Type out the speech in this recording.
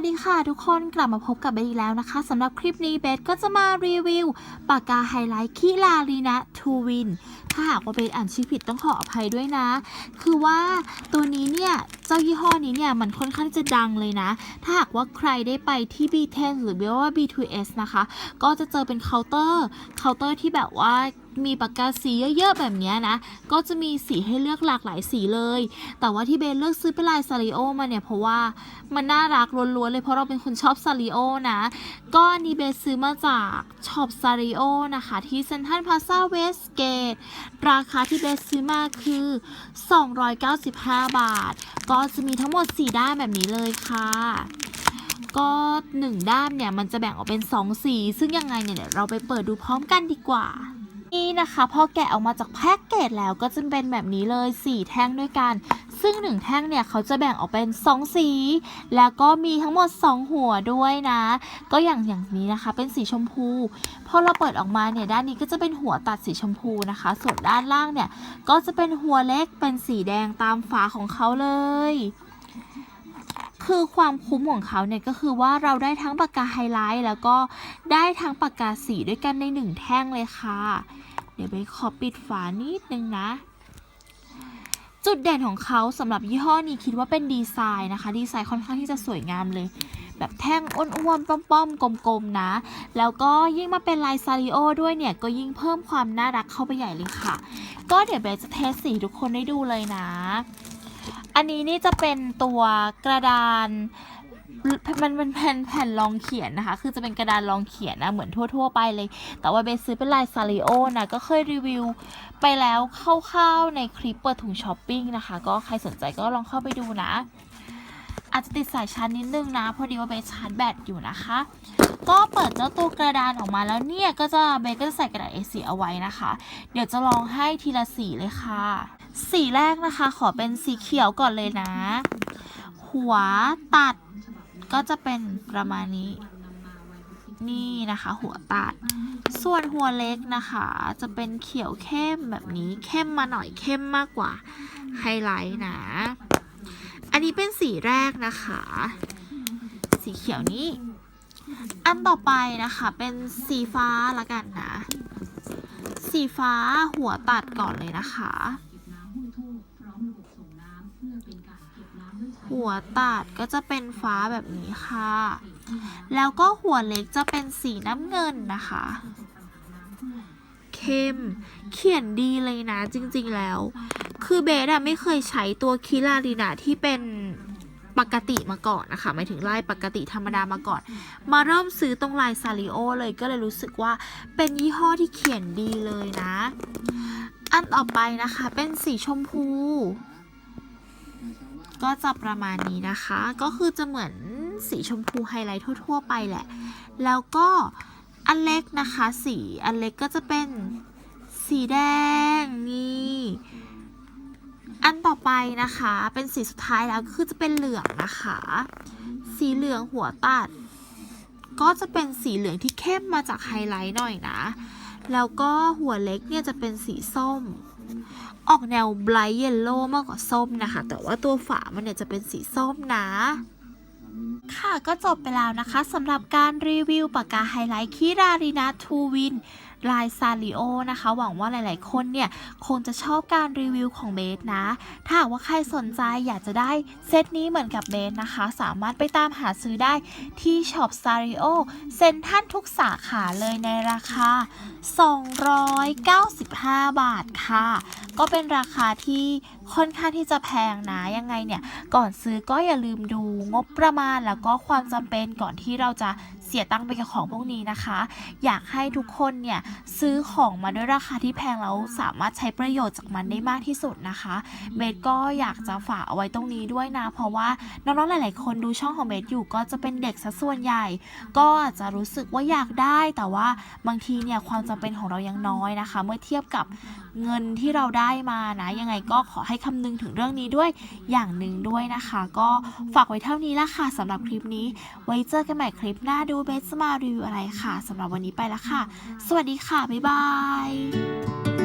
วัสดีค่ะทุกคนกลับมาพบกับเบสอีกแล้วนะคะสำหรับคลิปนี้เบสก็จะมารีวิวปากกาไฮไลท์คิลารีนะทูวิน ถ้าหากว่าเบสอ่านชื่อผิดต้องขออภัยด้วยนะ คือว่าตัวนี้เนี่ยเจ้ายี่ห้อนี้เนี่ยมันค่อนข้างจะดังเลยนะ ถ้าหากว่าใครได้ไปที่ B10 หรือเรียกว่า B2S นะคะ ก็จะเจอเป็นเคาน์เตอร์เคาน์เตอร์ที่แบบว่ามีปากกาสีเยอะๆแบบนี้นะ ก็จะมีสีให้เลือกหลากหลายสีเลย แต่ว่าที่เบนเลือกซื้อเป็นลายซาริโอมาเนี่ยเพราะว่ามันน่ารักล้วนๆเลยเพราะเราเป็นคนชอบซาริโอนะ ก็อันนี้เบนซื้อมาจากช็อปซาริโอนะคะ ที่เซ็นทรัลพาซาเวสเกตราคาที่เบสซื้อมาคือ 295 บาท ก็จะมีทั้งหมด 4 ด้านแบบนี้เลยค่ะ ก็หนึ่งด้านเนี่ย มันจะแบ่งออกเป็น 2 สี ซึ่งยังไงเนี่ยเดี๋ยวเราไปเปิดดูพร้อมกันดีกว่านี่นะคะพอแกะออกมาจากแพ็กเกจแล้วก็จะเป็นแบบนี้เลย 4 แท่งด้วยกัน ซึ่ง1แท่งเนี่ยเขาจะแบ่งออกเป็น 2 สี แล้วก็มีทั้งหมด 2 หัวด้วยนะ ก็อย่างอย่างนี้นะคะ เป็นสีชมพูพอเราเปิดออกมาเนี่ยด้านนี้ก็จะเป็นหัวตัดสีชมพูนะคะ ส่วนด้านล่างเนี่ยก็จะเป็นหัวเล็กเป็นสีแดงตามฝาของเขาเลยคือความคุ้มของเขาเนี่ยก็คือว่าเราได้ทั้งปากกาไฮไลท์แล้วก็ได้ทั้งปากกาสีด้วยกันในหนึ่งแท่งเลยค่ะ เดี๋ยวไปขอปิดฝานิดนึงนะ จุดเด่นของเขาสำหรับยี่ห้อนี้คิดว่าเป็นดีไซน์นะคะ ดีไซน์ค่อนข้างที่จะสวยงามเลย แบบแท่งอ้วนๆป้อมๆกลมๆนะ แล้วก็ยิ่งมาเป็นลายซาริโอด้วยเนี่ย ก็ยิ่งเพิ่มความน่ารักเข้าไปใหญ่เลยค่ะ ก็เดี๋ยวเบสจะเทสสีทุกคนได้ดูเลยนะ อันนี้นี่จะเป็นตัวกระดาน มันเป็นแผ่นแผ่นรองเขียนนะคะ คือจะเป็นกระดานรองเขียนนะ เหมือนทั่ว ๆ ไปเลย แต่ว่าเบสซื้อเป็นลายซาริโอนะ ก็เคยรีวิวไปแล้วคร่าวๆในคลิปเปิดถุงช้อปปิ้งนะคะ ก็ใครสนใจก็ลองเข้าไปดูนะ อาจจะติดสายชาร์จนิดนึงนะ พอดีว่าเบสชาร์จแบตอยู่นะคะ ก็เปิดเจ้าตัวกระดานออกมาแล้วเนี่ย ก็จะเบสก็จะใส่กระดาษ A4 เอาไว้นะคะ เดี๋ยวจะลองให้ทีละสีเลยค่ะ สีแรกนะคะ ขอเป็นสีเขียวก่อนเลยนะ หัวตัด ก็จะเป็นประมาณนี้นี่นะคะ หัวตัด ส่วนหัวเล็กนะคะ จะเป็นเขียวเข้มแบบนี้เข้มมาหน่อยเข้มมากกว่าไฮไลท์นะ อันนี้เป็นสีแรกนะคะ สีเขียวนี้ อันต่อไปนะคะเป็นสีฟ้าละกันนะ สีฟ้าหัวตัดก่อนเลยนะคะ หัวตัดก็จะเป็นฟ้าแบบนี้ค่ะ แล้วก็หัวเล็กจะเป็นสีน้ำเงินนะคะ เข้ม เขียนดีเลยนะจริงๆแล้ว คือเบสอะไม่เคยใช้ตัวคิลารีนาที่เป็นปกติมาก่อนนะคะหมายถึงลายปกติธรรมดามาก่อน มาเริ่มซื้อตรงลายซาริโอเลยก็เลยรู้สึกว่าเป็นยี่ห้อที่เขียนดีเลยนะ อันต่อไปนะคะเป็นสีชมพู ก็จะประมาณนี้นะคะ ก็คือจะเหมือนสีชมพูไฮไลท์ทั่ว ๆ ไปแหละ แล้วก็อันเล็กนะคะ สีอันเล็กก็จะเป็นสีแดงนี่อันต่อไปนะคะ เป็นสีสุดท้ายแล้วคือจะเป็นเหลืองนะคะ สีเหลืองหัวตัด ก็จะเป็นสีเหลืองที่เข้มมาจากไฮไลท์หน่อยนะ แล้วก็หัวเล็กเนี่ยจะเป็นสีส้ม ออกแนวไบรท์เยลโล่มากกว่าส้มนะคะ แต่ว่าตัวฝามันเนี่ยจะเป็นสีส้มนะค่ะก็จบไปแล้วนะคะสำหรับการรีวิวปากกาไฮไลท์คิรารินาทูวิน ลายซาริโอนะคะ หวังว่าหลายๆ คนเนี่ยคงจะชอบการรีวิวของเบสนะ ถ้าหากว่าใครสนใจอยากจะได้เซตนี้เหมือนกับเบสนะคะ สามารถไปตามหาซื้อได้ที่ช็อปซาริโอเซ็นทรัลทุกสาขาเลยในราคา 295 บาทค่ะ ก็เป็นราคาที่ค่อนข้างที่จะแพงนะยังไงเนี่ย ก่อนซื้อก็อย่าลืมดูงบประมาณแล้วก็ความจำเป็นก่อนที่เราจะ เสียตังค์ไปกับของพวกนี้นะคะ อยากให้ทุกคนเนี่ยซื้อของมาด้วยราคาที่แพงแล้วสามารถใช้ประโยชน์จากมันได้มากที่สุดนะคะเบสก็อยากจะฝากเอาไว้ตรงนี้ด้วยนะ เพราะว่าน้องๆหลาย ๆ คนดูช่องของเบสอยู่ก็จะเป็นเด็กซะส่วนใหญ่ ก็อาจจะรู้สึกว่าอยากได้แต่ว่าบางทีเนี่ยความจำเป็นของเรายังน้อยนะคะ เมื่อเทียบกับเงินที่เราได้มานะยังไงก็ขอให้คำนึงถึงเรื่องนี้ด้วยอย่างหนึ่งด้วยนะคะ ก็ฝากไว้เท่านี้ละค่ะสำหรับคลิปนี้ ไว้เจอกันใหม่คลิปหน้าดูเบสมารีวิวอะไรค่ะสำหรับวันนี้ไปแล้วค่ะ สวัสดีค่ะ บ๊ายบาย